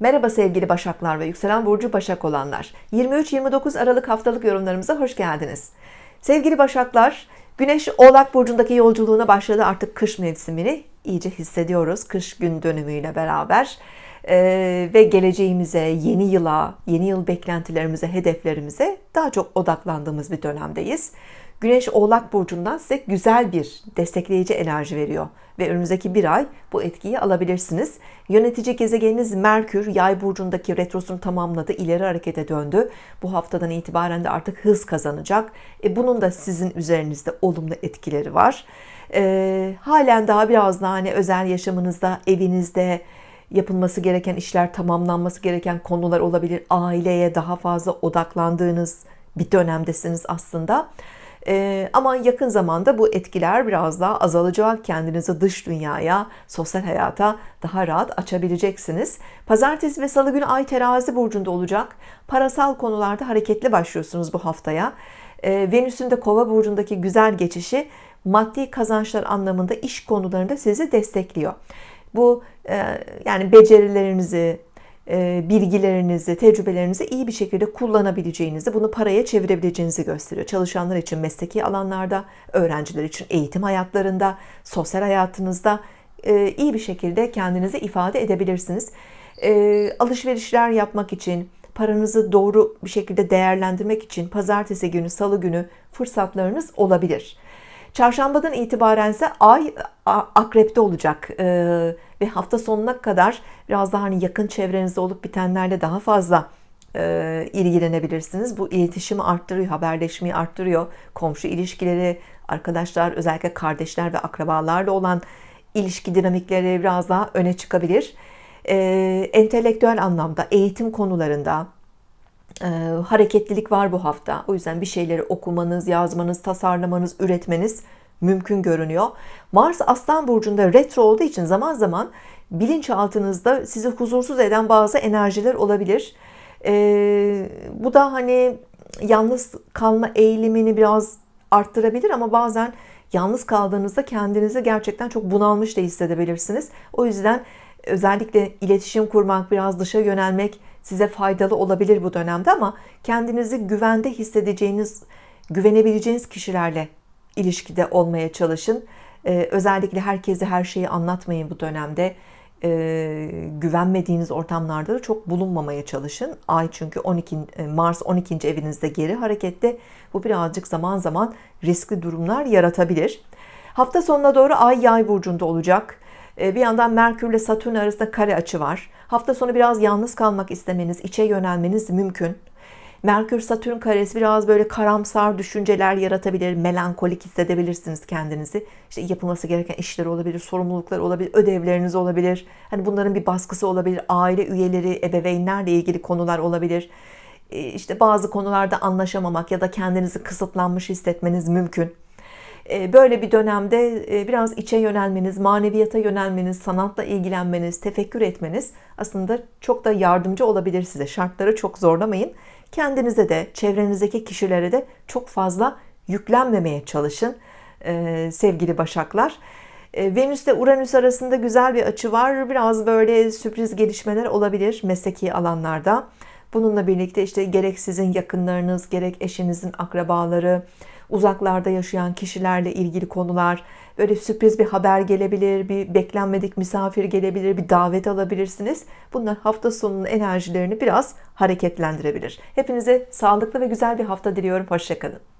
Merhaba sevgili Başaklar ve yükselen burcu Başak olanlar. 23-29 Aralık haftalık yorumlarımıza hoş geldiniz. Sevgili Başaklar, Güneş Oğlak burcundaki yolculuğuna başladı. Artık kış mevsimini iyice hissediyoruz. Kış gün dönümüyle beraber. Ee, ve geleceğimize, yeni yıla, yeni yıl beklentilerimize, hedeflerimize daha çok odaklandığımız bir dönemdeyiz. Güneş Oğlak Burcu'ndan size güzel bir destekleyici enerji veriyor. Ve önümüzdeki bir ay bu etkiyi alabilirsiniz. Yönetici gezegeniniz Merkür Yay Burcu'ndaki retrosunu tamamladı. ileri harekete döndü. Bu haftadan itibaren de artık hız kazanacak. E, bunun da sizin üzerinizde olumlu etkileri var. E, halen daha biraz daha hani özel yaşamınızda, evinizde, yapılması gereken işler, tamamlanması gereken konular olabilir. Aileye daha fazla odaklandığınız bir dönemdesiniz aslında. Ee, ama yakın zamanda bu etkiler biraz daha azalacak. Kendinizi dış dünyaya, sosyal hayata daha rahat açabileceksiniz. Pazartesi ve salı günü Ay terazi burcunda olacak. Parasal konularda hareketli başlıyorsunuz bu haftaya. Ee, Venüs'ün de kova burcundaki güzel geçişi maddi kazançlar anlamında iş konularında sizi destekliyor. Bu e, yani becerilerinizi, e, bilgilerinizi, tecrübelerinizi iyi bir şekilde kullanabileceğinizi, bunu paraya çevirebileceğinizi gösteriyor. Çalışanlar için mesleki alanlarda, öğrenciler için eğitim hayatlarında, sosyal hayatınızda e, iyi bir şekilde kendinizi ifade edebilirsiniz. Alışverişler yapmak için, paranızı doğru bir şekilde değerlendirmek için pazartesi günü, salı günü fırsatlarınız olabilir. Çarşambadan itibaren ise ay akrepte olacak ee, ve hafta sonuna kadar biraz daha hani yakın çevrenizde olup bitenlerle daha fazla e, ilgilenebilirsiniz. Bu iletişimi arttırıyor, haberleşmeyi arttırıyor. Komşu ilişkileri, arkadaşlar, özellikle kardeşler ve akrabalarla olan ilişki dinamikleri biraz daha öne çıkabilir. Ee, entelektüel anlamda, eğitim konularında, e, hareketlilik var bu hafta. O yüzden bir şeyleri okumanız, yazmanız, tasarlamanız, üretmeniz mümkün görünüyor. Mars Aslan Burcu'nda retro olduğu için zaman zaman bilinçaltınızda sizi huzursuz eden bazı enerjiler olabilir. E, bu da hani yalnız kalma eğilimini biraz arttırabilir ama bazen yalnız kaldığınızda kendinizi gerçekten çok bunalmış da hissedebilirsiniz. O yüzden özellikle iletişim kurmak, biraz dışa yönelmek size faydalı olabilir bu dönemde ama kendinizi güvende hissedeceğiniz, güvenebileceğiniz kişilerle ilişkide olmaya çalışın. Ee, özellikle herkese her şeyi anlatmayın bu dönemde. Ee, güvenmediğiniz ortamlarda da çok bulunmamaya çalışın. Ay çünkü 12 e, Mars 12. evinizde geri harekette. Bu birazcık zaman zaman riskli durumlar yaratabilir. Hafta sonuna doğru Ay Yay burcunda olacak. Ee, bir yandan Merkür ile Satürn arasında kare açı var. Hafta sonu biraz yalnız kalmak istemeniz, içe yönelmeniz mümkün. Merkür Satürn karesi biraz böyle karamsar düşünceler yaratabilir, melankolik hissedebilirsiniz kendinizi. İşte yapılması gereken işler olabilir, sorumluluklar olabilir, ödevleriniz olabilir. Hani bunların bir baskısı olabilir, aile üyeleri, ebeveynlerle ilgili konular olabilir. Ee, işte bazı konularda anlaşamamak ya da kendinizi kısıtlanmış hissetmeniz mümkün. Ee, böyle bir dönemde e, biraz içe yönelmeniz, maneviyata yönelmeniz, sanatla ilgilenmeniz, tefekkür etmeniz aslında çok da yardımcı olabilir size. Şartları çok zorlamayın. Kendinize de, çevrenizdeki kişilere de çok fazla yüklenmemeye çalışın ee, sevgili başaklar. Ee, Venüs ile Uranüs arasında güzel bir açı var. Biraz böyle sürpriz gelişmeler olabilir mesleki alanlarda. Bununla birlikte işte gerek sizin yakınlarınız, gerek eşinizin akrabaları, uzaklarda yaşayan kişilerle ilgili konular, böyle sürpriz bir haber gelebilir, bir beklenmedik misafir gelebilir, bir davet alabilirsiniz. Bunlar hafta sonunun enerjilerini biraz hareketlendirebilir. Hepinize sağlıklı ve güzel bir hafta diliyorum. Hoşçakalın.